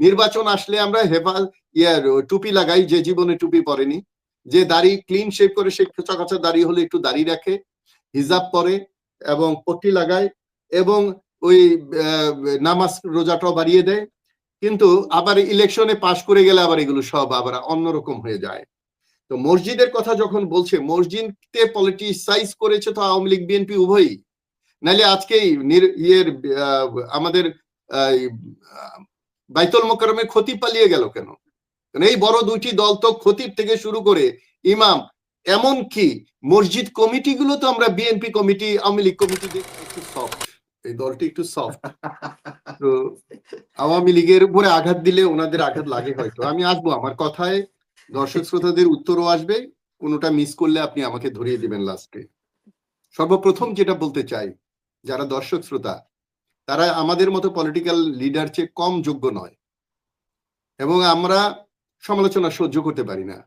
নির্বাচন আসলে আমরা হেফা ইয়ার টুপি লাগাই, যে জীবনে টুপি পরেনি। যে দাড়ি ক্লিন শেভ করে সে খোঁচা দাড়ি হলে একটু দাড়ি রাখে, হিজাব পরে এবং পট্টি লাগায় এবং ওই নামাজ রোজাটাও বাড়িয়ে দেয়। কিন্তু আবার ইলেকশনে পাশ করে গেলে আবার এগুলো সব আবার অন্যরকম হয়ে যায়। তো মসজিদের কথা যখন বলছে, মসজিদকে পলিটিসাইজ করেছে তো আওয়ামী লীগ, বিএনপি উভয়ই। নাহলে আজকেই ইয়ের আমাদের বাইতুল মোকারমের ক্ষতি পালিয়ে গেল কেন? এই বড় দুইটি দল তো ক্ষতির থেকে শুরু করে ইমাম এমন কি মসজিদ কমিটিগুলো তো আমরা BNP committee, Awami League committee একটু সফট এই দলটি একটু সফট তো আওয়ামী লীগের উপরে আঘাত দিলে ওনাদের আঘাত লাগে হয়তো। আমি আসব, আমার কথায় দর্শক শ্রোতাদের উত্তরও আসবে, কোনোটা মিস করলে আপনি আমাকে ধরিয়ে দিবেন লাস্টে সর্বপ্রথম যেটা বলতে চাই, যারা দর্শক শ্রোতা তারা আমাদের মতো পলিটিক্যাল লিডার চেয়ে কম যোগ্য নয়। এবং আমরা সমালোচনা সহ্য করতে পারি না।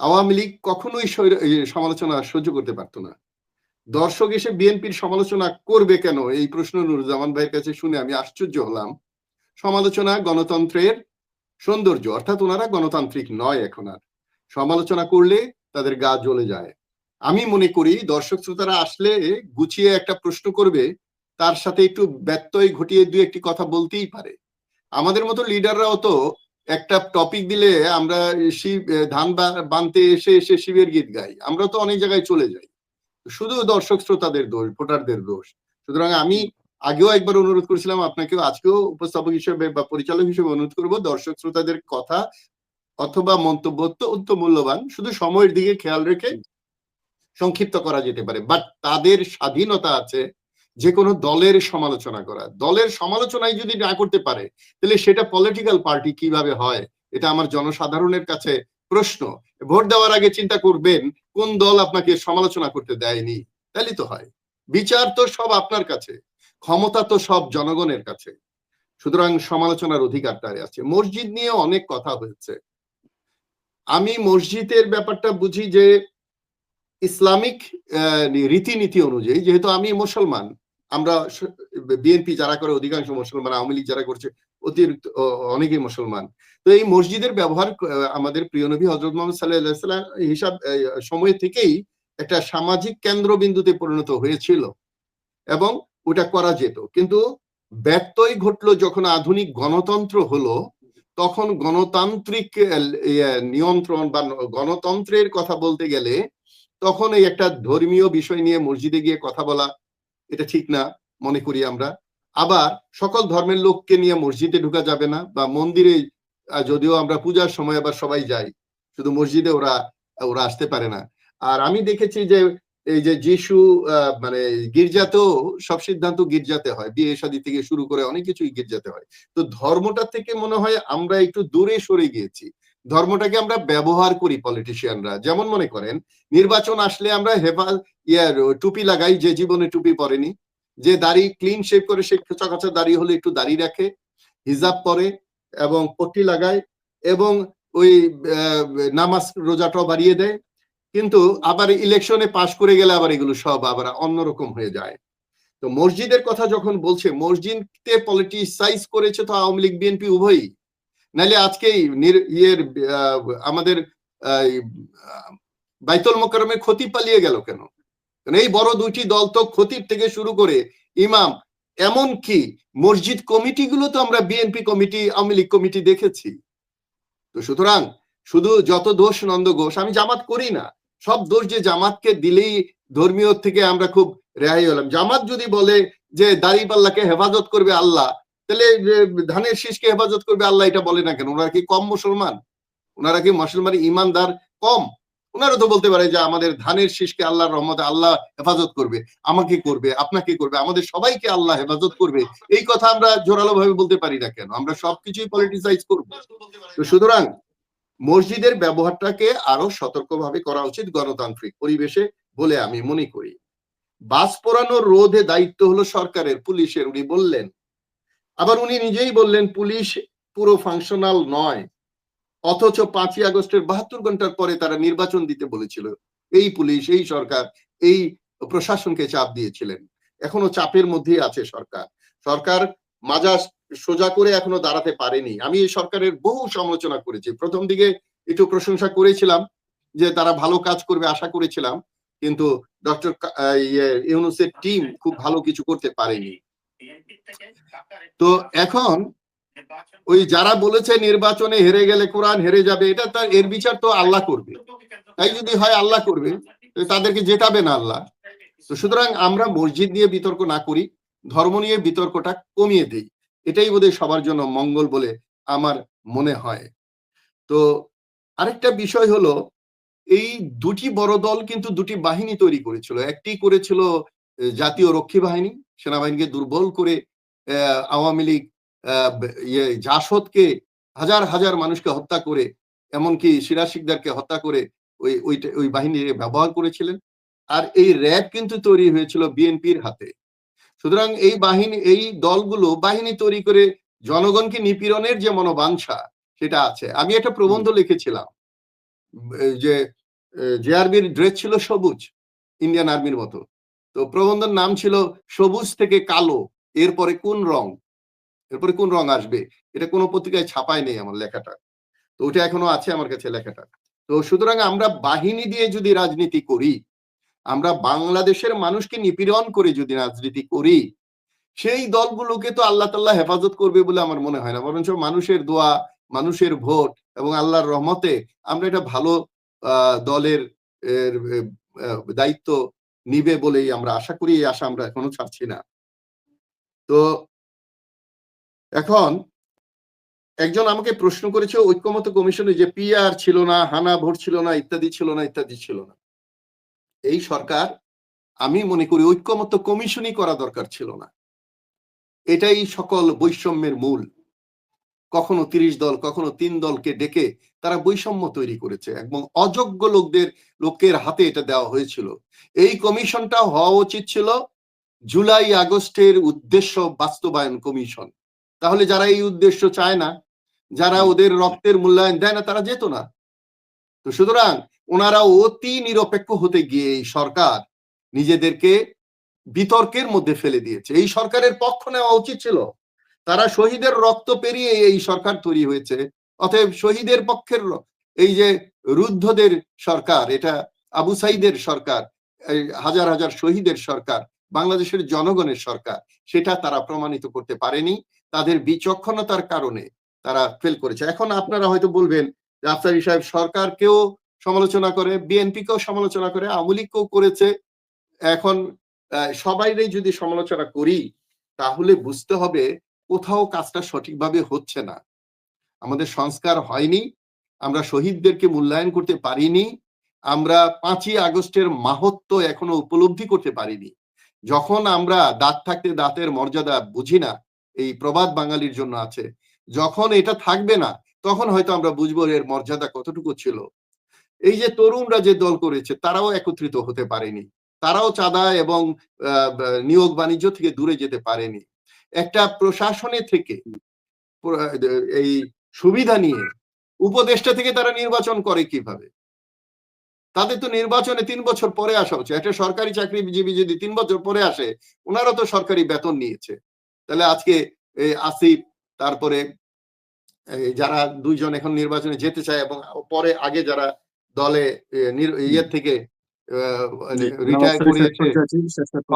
আওয়ামী লীগ কখনোই সমালোচনা সহ্য করতে পারতো না। দর্শক এসে বিএনপির সমালোচনা করবে কেন? এই প্রশ্ন নুরুজ্জামান ভাইয়ের কাছে শুনে আমি আশ্চর্য হলাম। সমালোচনা গণতন্ত্রের সৌন্দর্য, অর্থাৎ ওনারা গণতান্ত্রিক নয় এখন আর। সমালোচনা করলে তাদের গা জ্বলে যায়। আমি মনে করি দর্শক শ্রোতারা আসলে গুছিয়ে একটা প্রশ্ন করবে তার সাথে একটু ব্যত্যয় ঘটিয়ে দু একটি কথা বলতেই পারে। আমাদের মতো লিডাররাও তো একটা টপিক দিলে আমরা শিব ধান বানতে এসে এসে শিবের গীত গাই। আমরা তো অনেক জায়গায় চলে যাই। শুধু দর্শক শ্রোতাদের দোষ, ভোটারদের দোষ। সুতরাং আমি আগেও একবার অনুরোধ করেছিলাম, আপনাকেও আজকেও উপস্থাপক হিসেবে বা পরিচালক হিসেবে অনুরোধ করব, দর্শক শ্রোতাদের কথা অথবা মন্তব্য অত্যন্ত মূল্যবান। শুধু সময়ের দিকে খেয়াল রেখে সংক্ষিপ্ত করা যেতে পারে। বাট তাদের স্বাধীনতা আছে। যে কোনো দলের সমালোচনা করা। দলের সমালোচনাই যদি না করতে পারে, তাহলে সেটা পলিটিক্যাল পার্টি কীভাবে হয়? এটা আমার জনসাধারণের কাছে প্রশ্ন। ভোট দেওয়ার আগে চিন্তা করবেন, কোন দল আপনাকে সমালোচনা করতে দেয়নি? তাহলে তো হয়। বিচার তো সব আপনার কাছে, ক্ষমতা তো সব জনগণের কাছে। সুতরাং সমালোচনার অধিকার তার আছে। মসজিদ নিয়ে অনেক কথা হয়েছে। আমি মসজিদের ব্যাপারটা বুঝি যে ইসলামিক রীতিনীতি অনুযায়ী, যেহেতু আমি মুসলমান আমরা বিএনপি যারা করে অধিকাংশ মুসলমান, আওয়ামী লীগ যারা করছে, অতিরিক্ত অনেকেই মুসলমান। তো এই মসজিদের ব্যবহার আমাদের প্রিয় নবী হজরত মোহাম্মদ সাল্লাহ হিসাব সময় থেকেই একটা সামাজিক কেন্দ্রবিন্দুতে পরিণত হয়েছিল এবং ওটা করা যেত। কিন্তু ব্যত্যয় ঘটলো যখন আধুনিক গণতন্ত্র হলো, তখন গণতান্ত্রিক নিয়ন্ত্রণ বা গণতন্ত্রের কথা বলতে গেলে তখন এই একটা ধর্মীয় বিষয় নিয়ে মসজিদে গিয়ে কথা বলা এটা ঠিক না, মনে করি আমরা। আবার সকল ধর্মের লোককে নিয়ে মসজিদে ঢুকা যাবে না বা মন্দিরে যদিও আমরা পূজার সময় আবার সবাই যাই, শুধু মসজিদে ওরা ওরা আসতে পারে না। আর আমি দেখেছি যে, এই যে যিশু মানে গির্জাতেও সব সিদ্ধান্ত গির্জাতে হয়, বিয়ে শাদী থেকে শুরু করে অনেক কিছুই গির্জাতে হয়। তো ধর্মটা থেকে মনে হয় আমরা একটু দূরে সরে গিয়েছি। ধর্মটাকে আমরা ব্যবহার করি পলিটিশিয়ানরা যেমন মনে করেন, নির্বাচন আসলে আমরা হেফা ইয়ার টুপি লাগাই, যে জীবনে টুপি পরেনি। যে দাড়ি ক্লিন শেভ করে সে খোঁচা দাড়ি হলে একটু দাড়ি রাখে, হিজাব পরে এবং পট্টি লাগায় এবং ওই নামাজ রোজাটাও বাড়িয়ে দেয়। কিন্তু আবার ইলেকশনে পাশ করে গেলে আবার এগুলো সব আবার অন্যরকম হয়ে যায়। তো মসজিদের কথা যখন বলছে, মসজিদকে পলিটিসাইজ করেছে তো আওয়ামী লীগ, বিএনপি উভয়ই। নাইলে আজকেই ইয়ের আমাদের বাইতুল মোকারমের ক্ষতি পালিয়ে গেল কেন? এই বড় দুইটি দল তো ক্ষতির থেকে শুরু করে ইমাম এমন কি মসজিদ কমিটিগুলো তো আমরা BNP committee, Awami League committee দেখেছি। তো সুতরাং শুধু যত দোষ নন্দ ঘোষ, আমি জামাত করি না, সব দোষ যে জামাতকে দিলেই ধর্মীয় থেকে আমরা খুব রেহাই হলাম। জামাত যদি বলে যে দাড়ি পাল্লাকে হেফাজত করবে আল্লাহ তাহলে ধানের শীষকে হেফাজত করবে আল্লাহ, এটা বলে না কেন? ওনারা কি কম মুসলমান? ওনারা কি মুসলমান ইমানদার কম? ওনারা তো বলতে পারে যে আমাদের ধানের শীষকে আল্লাহর রহমতে আল্লাহ হেফাজত করবে। আমাকে করবে, আপনাকে করবে, আমাদের সবাইকে আল্লাহ হেফাজত করবে। এই কথা আমরা জোরালো ভাবে বলতে পারি না কেন? আমরা সবকিছুই পলিটিসাইজ করব। তো সুতরাং, মসজিদের ব্যবহারটাকে আরও সতর্কভাবে করা উচিত গণতান্ত্রিক পরিবেশে বলে আমি মনে করি। বাস পোড়ানোর রোধে দায়িত্ব হলো সরকারের, পুলিশের। উনি বললেন আবার উনি নিজেই বললেন, পুলিশ পুরো ফাংশনাল নয়। অথচ পাঁচই আগস্টের বাহাত্তর ঘণ্টার পরে তারা নির্বাচন দিতে বলেছিল। এই পুলিশ, এই সরকার, এই প্রশাসনকে চাপ দিয়েছিলেন। এখনও চাপের মধ্যেই আছে সরকার। সরকার মাজাজ সোজা করে এখনও দাঁড়াতে পারেনি। আমি এই সরকারের বহু সমালোচনা করেছি। প্রথম দিকে একটু প্রশংসা করেছিলাম যে তারা ভালো কাজ করবে আশা করেছিলাম। কিন্তু ডক্টর ইউনুসের টিম খুব ভালো কিছু করতে পারেনি। তো এখন ওই যারা বলেছে নির্বাচনে হেরে গেলে কোরআন হেরে যাবে, এটা তার এর বিচার তো আল্লাহ করবে। তাই যদি হয় আল্লাহ করবে তাদেরকে জেতাবে না আল্লাহ। তো সুতরাং আমরা মসজিদ নিয়ে বিতর্ক না করি, ধর্ম নিয়ে বিতর্কটা কমিয়ে দিই। এটাই বোধহয় সবার জন্য মঙ্গল বলে আমার মনে হয়। তো আরেকটা বিষয় হলো, এই দুটি বড় দল কিন্তু দুটি বাহিনী তৈরি করেছিল। একটি করেছিল জাতীয় রক্ষী বাহিনী সেনাবাহিনীকে দুর্বল করে আহ, আওয়ামী লীগ আহ, ইয়ে জাসদকে হাজার হাজার মানুষকে হত্যা করে এমনকি সিরাজ শিকদারকে হত্যা করে ওই ওই ওই বাহিনী ব্যবহার করেছিলেন। আর এই র্যাব কিন্তু তৈরি হয়েছিল বিএনপির হাতে। সুতরাং এই বাহিনী এই দলগুলো বাহিনী তৈরি করে জনগণকে নিপীড়নের যে মনোবাঞ্ছা সেটা আছে। আমি একটা প্রবন্ধ লিখেছিলাম যে জেআরবির ড্রেস ছিল সবুজ ইন্ডিয়ান আর্মির মতো। তো প্রবন্ধের নাম ছিল সবুজ থেকে কালো, এরপরে কোন রং? এরপরে কোন রং আসবে? এটা কোনো পত্রিকায় ছাপায় নেই আমার লেখাটা। তো ওটা এখনও আছে আমার কাছে লেখাটা। তো সুতরাং আমরা বাহিনী দিয়ে যদি রাজনীতি করি, আমরা বাংলাদেশের মানুষকে নিপীড়ন করে যদি রাজনীতি করি, সেই দলগুলোকে তো আল্লাহ তাল্লাহ হেফাজত করবে বলে আমার মনে হয় না। বরঞ্চ মানুষের দোয়া, মানুষের ভোট এবং আল্লাহর রহমতে আমরা এটা ভালো দলের দায়িত্ব নিবে বলেই আমরা আশা করি, এই আশা আমরা এখনও ছাড়ছি না। তো এখন একজন আমাকে প্রশ্ন করেছে, ঐক্যমত কমিশনে যে পিআর ছিল না, হানা ভোট ছিল না, ইত্যাদি ছিল না, ইত্যাদি ছিল না। এই সরকার আমি মনে করি ঐক্যমত কমিশনই করা দরকার ছিল না। এটাই সকল বৈষম্যের মূল। কখনো তিরিশ দল, কখনো তিন দলকে ডেকে তারা বৈষম্য তৈরি করেছে এবং অযোগ্য লোকদের লোকের হাতে এটা দেওয়া হয়েছিল। এই কমিশনটা হওয়া উচিত ছিল জুলাই আগস্টের উদ্দেশ্য বাস্তবায়ন কমিশন। তাহলে যারা এই উদ্দেশ্য চায় না যারা ওদের রক্তের মূল্যায়ন দেয় না তারা যেত না। তো সুতরাং ওনারা অতি নিরপেক্ষ হতে গিয়ে এই সরকার নিজেদেরকে বিতর্কের মধ্যে ফেলে দিয়েছে। এই সরকারের পক্ষ নেওয়া উচিত ছিল। তারা শহীদের রক্ত পেরিয়ে এই সরকার তৈরি হয়েছে। অতএব শহীদের পক্ষের এই যে রুদ্ধদের সরকার এটা আবু সাইদের সরকার হাজার হাজার শহীদের সরকার বাংলাদেশের জনগণের সরকার সেটা তারা প্রমাণিত করতে পারেনি। তাদের বিচক্ষণতার কারণে তারা ফেল করেছে। এখন আপনারা হয়তো বলবেন যে আফসারি সাহেব সরকারকেও সমালোচনা করে বিএনপিকেও সমালোচনা করে আওয়ামী লীগকেও করেছে। এখন আহ, সবাইরই যদি সমালোচনা করি তাহলে বুঝতে হবে কোথাও কাজটা সঠিকভাবে হচ্ছে না। আমাদের সংস্কার হয়নি আমরা শহীদদেরকে মূল্যায়ন করতে পারিনি আমরা পাঁচই আগস্টের মাহাত্ম এখনও উপলব্ধি করতে পারিনি। যখন আমরা দাঁত থাকতে দাঁতের মর্যাদা বুঝি না এই প্রবাদ বাঙালির জন্য আছে যখন এটা থাকবে না তখন হয়তো আমরা বুঝব এর মর্যাদা কতটুকু ছিল। এই যে তরুণরা যে দল করেছে তারাও একত্রিত হতে পারেনি তারাও চাঁদা এবং আহ, নিয়োগ বাণিজ্য থেকে দূরে যেতে পারেনি। একটা প্রশাসনে থেকে এই সুবিধা নিয়ে উপদেষ্টা থেকে তারা নির্বাচন করে কীভাবে? তাদের তো নির্বাচনে তিন বছর পরে আসা উচিত। একটা সরকারি চাকরিজীবী যদি তিন বছর পরে আসে ওনারা তো সরকারি বেতন নিয়েছে। তাহলে আজকে আসিফ তারপরে যারা দুইজন এখন নির্বাচনে যেতে চায় এবং পরে আগে যারা দলে ইয়ের থেকে রিটায়ার করে এসে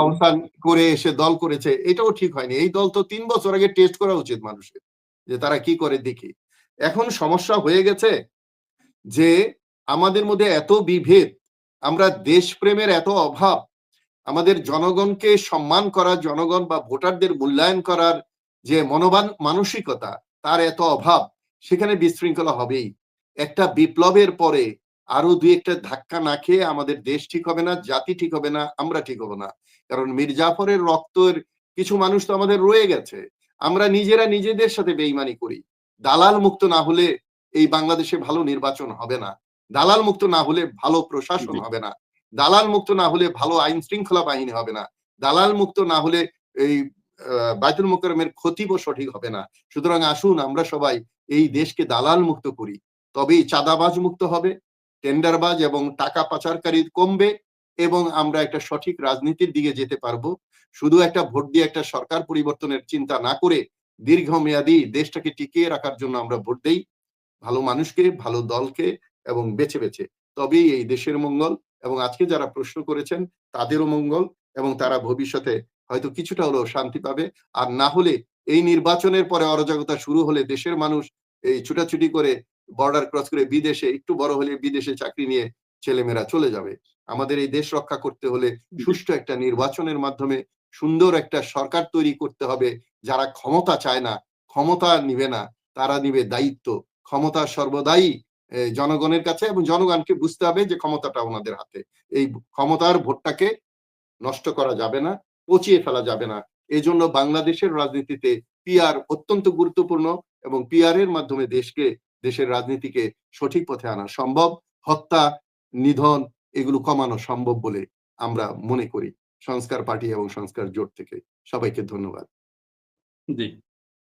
অবস্থান করে এসে দল করেছে এটাও ঠিক হয়নি। এই দল তো তিন বছর আগে টেস্ট করা উচিত মানুষের যে তারা কি করে দেখি। এখন সমস্যা হয়ে গেছে যে আমাদের মধ্যে এত বিভেদ, আমরা দেশপ্রেমের এত অভাব, আমাদের জনগণকে সম্মান করা, জনগণ বা ভোটারদের মূল্যায়ন করার যে মনোবান মানসিকতা, তার এত অভাব, সেখানে বিশৃঙ্খলা হবেই। একটা বিপ্লবের পরে আরও দুই একটা ধাক্কা না খেয়ে আমাদের দেশ ঠিক হবে না, জাতি ঠিক হবে না, আমরা ঠিক হব না। কারণ মির্জাফরের রক্তের কিছু মানুষ তো আমাদের রয়ে গেছে। আমরা নিজেরা নিজেদের সাথে বেইমানি করি। দালাল মুক্ত না হলে এই বাংলাদেশে ভালো নির্বাচন হবে না। দালাল মুক্ত না হলে ভালো প্রশাসন হবে না। দালাল মুক্ত না হলে ভালো আইন শৃঙ্খলা বাহিনী হবে না। দালাল মুক্ত না হলে এই বাইতুল মোকরমের খতিবও সঠিক হবে না। সুতরাং আসুন আমরা সবাই এই দেশকে দালাল মুক্ত করি। তবেই চাঁদাবাজ মুক্ত হবে টেন্ডারবাজ এবং টাকা পাচারকারী কমবে এবং আমরা একটা সঠিক রাজনীতির দিকে যেতে পারব। শুধু একটা ভোট দিয়ে একটা সরকার পরিবর্তনের চিন্তা না করে দীর্ঘমেয়াদী দেশটাকে টিকিয়ে রাখার জন্য আমরা ভোট দেই। ভালো মানুষকে ভালো দলকে এবং বেছে বেছে। তবেই এই দেশের মঙ্গল এবং আজকে যারা প্রশ্ন করেছেন তাদেরও মঙ্গল এবং তারা ভবিষ্যতে হয়তো কিছুটা হলেও শান্তি পাবে। আর না হলে এই নির্বাচনের পরে অরাজকতা শুরু হলে দেশের মানুষ এই ছুটাছুটি করে বর্ডার ক্রস করে বিদেশে একটু বড় হলে বিদেশে চাকরি নিয়ে ছেলেমেয়েরা চলে যাবে। আমাদের এই দেশ রক্ষা করতে হলে সুষ্ঠু একটা নির্বাচনের মাধ্যমে সুন্দর একটা সরকার তৈরি করতে হবে। যারা ক্ষমতা চায় না, ক্ষমতা নিবে না, তারা নিবে দায়িত্ব। ক্ষমতা সর্বদাই জনগণের কাছে এবং জনগণকে বুঝতে হবে যে ক্ষমতাটা ওনাদের হাতে। এই ক্ষমতার ভোটটাকে নষ্ট করা যাবে না, পচিয়ে ফেলা যাবে না। এই জন্য বাংলাদেশের রাজনীতিতে পিআর অত্যন্ত গুরুত্বপূর্ণ এবং পিআর এর মাধ্যমে দেশকে, দেশের রাজনীতিকে সঠিক পথে আনা সম্ভব। হত্যা, নিধন, এগুলো কমানো সম্ভব বলে আমরা মনে করি। সংস্কার পার্টি এবং সংস্কার জোট থেকে। সবাইকে ধন্যবাদ। জি।